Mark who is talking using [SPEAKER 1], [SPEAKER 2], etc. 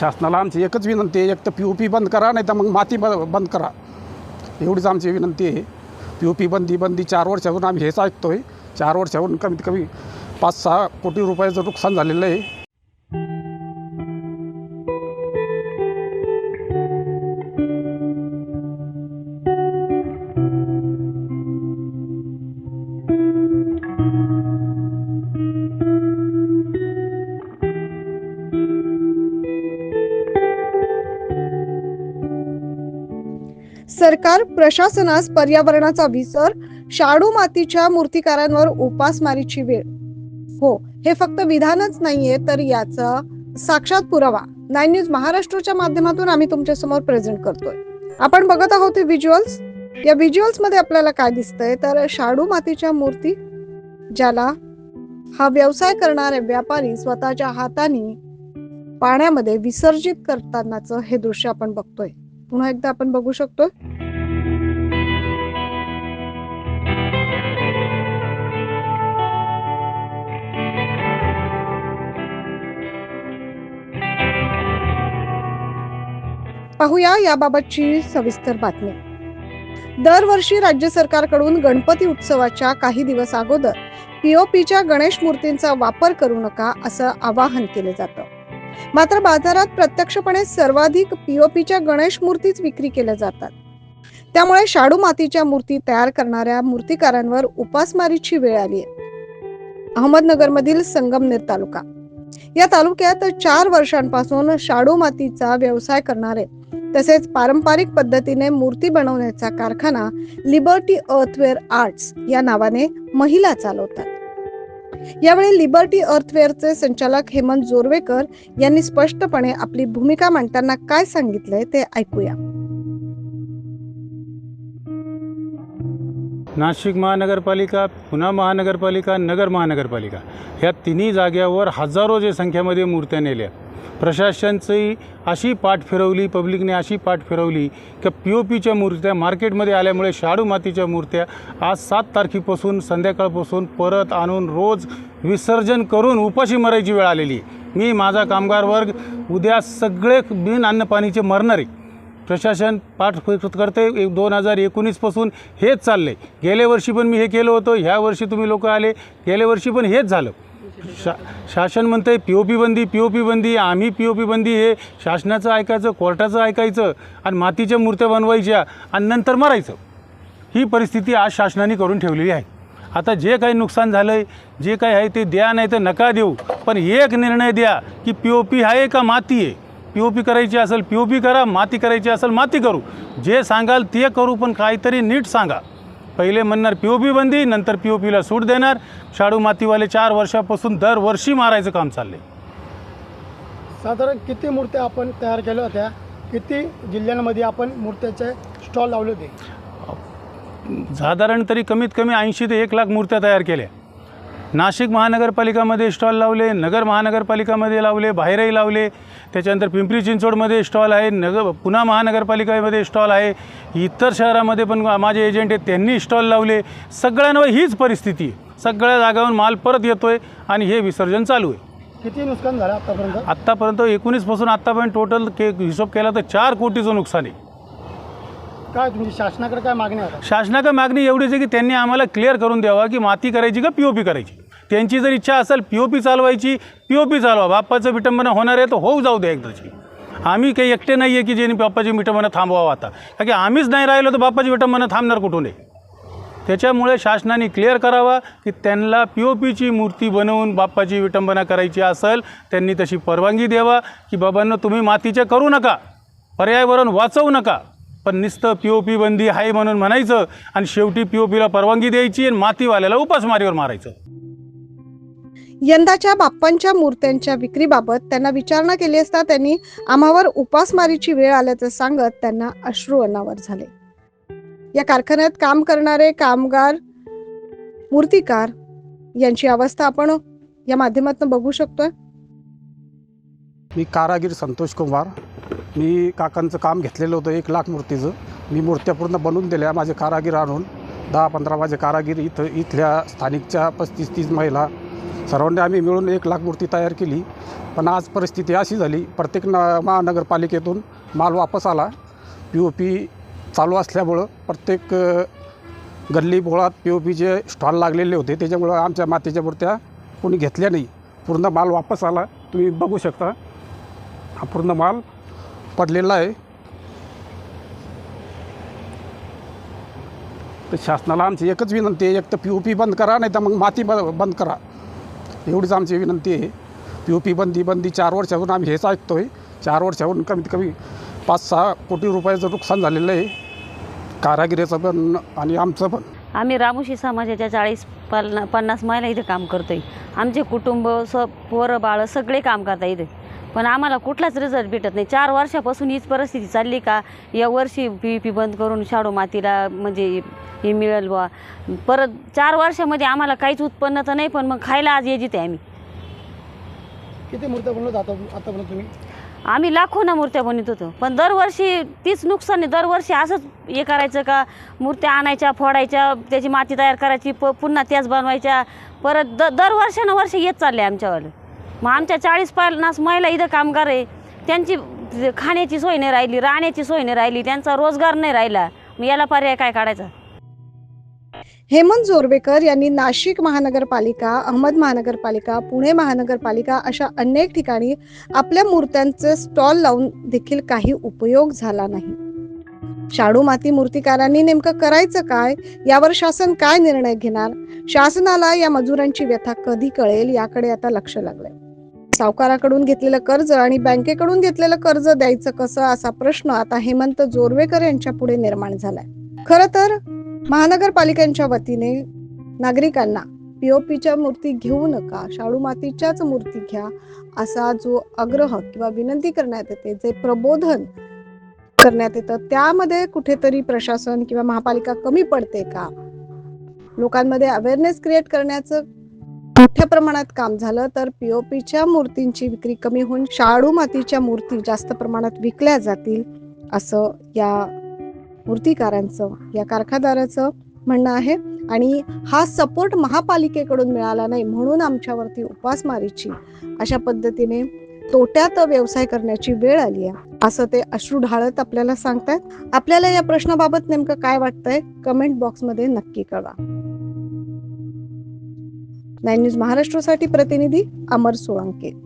[SPEAKER 1] शासनाला आमची एकच विनंती आहे एक तर पी ओ पी बंद करा नाही तर मग माती ब बंद करा. एवढीच आमची विनंती आहे. पी ओ पी बंदी बंदी चार वर्षाहून आम्ही हेच ऐकतो आहे चार वर्षाहून कमीत कमी पाच सहा कोटी रुपयाचं नुकसान झालेलं आहे.
[SPEAKER 2] सरकार प्रशासनास पर्यावरणाचा विसर शाडू मातीच्या मूर्तिकारांवर उपासमारीची वेळ. हो हे फक्त विधानच नाहीये तर याचा साक्षात पुरावा. नाईन न्यूज महाराष्ट्रच्या माध्यमातून आम्ही तुमच्यासमोर प्रेझेंट करतोय. आपण बघत आहोत व्हिज्युअल्स या व्हिज्युअल्समध्ये आपल्याला काय दिसतंय? तर शाडू मातीच्या मूर्ती ज्याला हा व्यवसाय करणारे व्यापारी स्वतःच्या हाताने पाण्यामध्ये विसर्जित करतानाच हे दृश्य आपण बघतोय. पुन्हा एकदा आपण बघू शकतोय. पाहूया याबाबतची सविस्तर बातमी. दरवर्षी राज्य सरकारकडून गणपती उत्सवाच्या काही दिवस अगोदर पीओपीच्या गणेश मूर्तींचा वापर करू नका असं आवाहन केले जातं. मात्र बाजारात प्रत्यक्षपणे सर्वाधिक पीओपीच्या गणेश मूर्तीच विक्री केल्या जातात. त्यामुळे शाडू मातीच्या मूर्ती तयार करणाऱ्या मूर्तिकारांवर उपासमारीची वेळ आली आहे. अहमदनगरमधील संगमनेर तालुका. या तालुक्यात चार वर्षांपासून शाडू मातीचा व्यवसाय करणारे तसेच पारंपरिक पद्धतीने मूर्ती बनवण्याचा कारखाना लिबर्टी अर्थवेअर आर्ट्स या नावाने महिला चालवतात. यावेळी लिबर्टी अर्थवेअरचे संचालक हेमंत जोरवेकर यांनी स्पष्टपणे आपली भूमिका मांडताना काय सांगितलंय ते ऐकूया.
[SPEAKER 3] नाशिक महानगरपालिका पुणे महानगरपालिका नगर महानगरपालिका. ह्या तिन्ही जाग्यावर हजारो जे संख्येमध्ये मूर्त्या नेल्या. प्रशासनची अशी पाठ फिरवली पब्लिकने अशी पाठ फिरवली की पी ओ पीच्या मूर्त्या मार्केटमध्ये आल्यामुळे शाडू मातीच्या मूर्त्या आज सात तारखेपासून संध्याकाळपासून परत आणून रोज विसर्जन करून उपाशी मरायची वेळ आलेली. मी माझा कामगार वर्ग उद्या सगळे बिन अन्नपाणीचे मरणारे मरणार. आहे प्रशासन पाठ करते. एक दोन हजार एकोणीसपासून हेच चाललं आहे गेल्या वर्षी पण मी हे केलं होतं. ह्या वर्षी तुम्ही लोक आले. गेल्या वर्षी पण हेच झालं. शा शासन म्हणतं आहे पी ओ पी बंदी पी ओ पी बंदी आम्ही पी ओ पी बंदी हे शासनाचं ऐकायचं कोर्टाचं ऐकायचं आणि मातीच्या मूर्त्या बनवायच्या आणि नंतर मरायचं. ही परिस्थिती आज शासनाने करून ठेवलेली आहे. आता जे काही नुकसान झालं आहे जे काही आहे ते द्या नाही तर नका देऊ. पण एक निर्णय द्या की पी ओ पी आहे का माती आहे पी ओ पी करायची असेल पी ओ पी करा माती करायची असेल माती करू. जे सांगाल ते करू पण काहीतरी नीट सांगा. पहिले म्हणणार पी ओ पी बंदी नंतर पी ओ पीला सूट देणार. शाडू मातीवाले चार वर्षापासून दरवर्षी मारायचं काम चाललं
[SPEAKER 4] साधारण किती मूर्त्या आपण तयार केल्या होत्या? किती जिल्ह्यांमध्ये आपण मूर्त्याचे स्टॉल लावले होते?
[SPEAKER 3] साधारण तरी कमीत कमी ऐंशी ते एक लाख मूर्त्या तयार केल्या. नाशिक महानगरपालिकामध्ये स्टॉल लावले नगर महानगरपालिकामध्ये लावले बाहेरही लावले. त्याच्यानंतर पिंपरी चिंचवडमध्ये स्टॉल आहे नगर पुन्हा महानगरपालिकेमध्ये स्टॉल आहे. इतर शहरामध्ये पण माझे एजंट आहेत त्यांनी स्टॉल लावले. सगळ्यांवर हीच परिस्थिती आहे. सगळ्या जागावरून माल परत येतो आहे आणि हे विसर्जन चालू आहे.
[SPEAKER 4] किती नुकसान झालं आतापर्यंत?
[SPEAKER 3] आत्तापर्यंत एकोणीसपासून आत्तापर्यंत टोटल के हिशोब केला तर चार कोटीचं नुकसान आहे.
[SPEAKER 4] काय तुमची शासनाकडे काय मागणी?
[SPEAKER 3] शासनाकडे मागणी एवढीच आहे की त्यांनी आम्हाला क्लिअर करून द्यावा की माती करायची का पी ओ पी करायची? त्यांची जर इच्छा असेल पी ओ पी चालवायची पी ओ पी चालवा. बाप्पाचं विटंबना होणार आहे तर होऊ जाऊ द्या एकदाची. आम्ही काही एकटे नाही आहे की ज्यांनी बाप्पाची विटंबना थांबवावं आता. कारण की आम्हीच नाही राहिलो तर बाप्पाची विटंबना थांबणार कुठून आहे? त्याच्यामुळे शासनाने क्लिअर करावा की त्यांना पी ओ पीची मूर्ती बनवून बाप्पाची विटंबना करायची असेल त्यांनी तशी परवानगी द्यावा की बाबांना तुम्ही मातीच्या करू नका. पर्यावरण वाचवू नका. पण नुसतं पी ओ पी बंदी आहे म्हणून म्हणायचं आणि शेवटी पी ओ पीला परवानगी द्यायची आणि मातीवाल्याला उपासमारीवर मारायचं.
[SPEAKER 2] यंदाच्या बाप्पांच्या मूर्त्यांच्या विक्रीबाबत त्यांना विचारणा केली असता त्यांनी आम्हावर उपासमारीची वेळ आल्याचं सांगत त्यांना अश्रू अनावर झाले. या कारखान्यात काम करणारे कामगार मूर्तिकार यांची अवस्था आपण या माध्यमातून बघू शकतोय.
[SPEAKER 1] मी कारागीर संतोष कुमार मी काकांचं काम घेतलेलं होतं एक लाख मूर्तीचं. मी मूर्त्या पूर्ण बनवून दिल्या माझे कारागीर आणून. दहा पंधरा माझे कारागीर इथं इथल्या स्थानिकच्या पस्तीस तीस महिला सर्वांनी आम्ही मिळून एक लाख मूर्ती तयार केली. पण आज परिस्थिती अशी झाली प्रत्येक न महानगरपालिकेतून माल वापस आला. पी ओ पी चालू असल्यामुळं प्रत्येक गल्ली बोळात पी ओ पीचे स्टॉल लागलेले होते त्याच्यामुळं आमच्या मातीच्या मूर्त्या कोणी घेतल्या नाही. पूर्ण माल वापस आला. तुम्ही बघू शकता हा पूर्ण माल पडलेला आहे. तर शासनाला आमची एकच विनंती आहे एक तर पी ओ पी बंद करा नाही तर मग माती ब बंद करा. एवढीच आमची विनंती आहे. पी ओ पी बंदी बंदी चार वर्षाहून आम्ही हेच ऐकतो आहे चार वर्षाहून कमीत कमी पाच सहा कोटी रुपयाचं नुकसान झालेलं आहे. कारागिरीचं पण आणि आमचं पण.
[SPEAKER 5] आम्ही रामोशी समाजाच्या चाळीस पन्ना पन्नास महिला इथे काम करतोय. आमचे कुटुंब स पोरं बाळं सगळे काम करतात इथे. पण आम्हाला कुठलाच रिझल्ट भेटत नाही. चार वर्षापासून हीच परिस्थिती चालली का? या वर्षी पी पी बंद करून शाडू मातीला म्हणजे हे मिळेल बा परत चार वर्षामध्ये आम्हाला काहीच उत्पन्न तर नाही पण मग खायला आज येजित आम्ही.
[SPEAKER 4] किती मूर्त्या बनवत आता आतापर्यंत तुम्ही?
[SPEAKER 5] आम्ही लाखोना मूर्त्या बनवत होतो. पण दरवर्षी तीच नुकसान आहे. दरवर्षी असंच हे करायचं का? मूर्त्या आणायच्या फोडायच्या त्याची माती तयार करायची प पुन्हा त्याच बनवायच्या. परत द दर वर्षानं वर्ष येत चालले आमच्यावालं. मग आमच्या चाळीस पन्नास महिला इथं कामगार आहे त्यांची खाण्याची सोय नाही राहिली राहण्याची सोय नाही राहिली त्यांचा रोजगार नाही राहिला. मग याला पर्याय काय काढायचा?
[SPEAKER 2] हेमंत जोरबेकर यांनी नाशिक महानगरपालिका अहमद महानगरपालिका पुणे महानगरपालिका अशा अनेक ठिकाणी आपल्या मूर्त्यांचे स्टॉल लावून देखील काही उपयोग झाला नाही. शाडू माती मूर्तिकारांनी नेमकं करायचं काय? यावर शासन काय निर्णय घेणार? शासनाला या मजुरांची व्यथा कधी कळेल? याकडे आता लक्ष लागलंय. सावकाराकडून घेतलेलं कर्ज आणि बँकेकडून घेतलेलं कर्ज द्यायचं कसं असा प्रश्न आता हेमंत जोरवेकर यांच्या पुढे निर्माण झालाय. खरं तर महानगरपालिकांच्या वतीने नागरिकांना पीओपीच्या मूर्ती घेऊ नका शाडू मातीच्याच मूर्ती घ्या असा जो आग्रह किंवा विनंती करण्यात येते जे प्रबोधन करण्यात येतं त्यामध्ये कुठेतरी प्रशासन किंवा महापालिका कमी पडते का? लोकांमध्ये अवेअरनेस क्रिएट करण्याचं मोठ्या प्रमाणात काम झालं तर पीओपीच्या मूर्तींची विक्री कमी होऊन शाडू मातीच्या मूर्ती जास्त प्रमाणात विकल्या जातील असं या मूर्तिकारांचं या कारखानदाराचं म्हणणं आहे. आणि हा सपोर्ट महापालिकेकडून मिळाला नाही म्हणून आमच्यावरती उपासमारीची अशा पद्धतीने तोट्यात व्यवसाय करण्याची वेळ आली आहे असं ते अश्रू ढाळत आपल्याला सांगतायत. आपल्याला या प्रश्नाबाबत नेमकं काय वाटतंय कमेंट बॉक्समध्ये नक्की कळवा. नाईन न्यूज महाराष्ट्रासाठी प्रतिनिधी अमर सोळंके.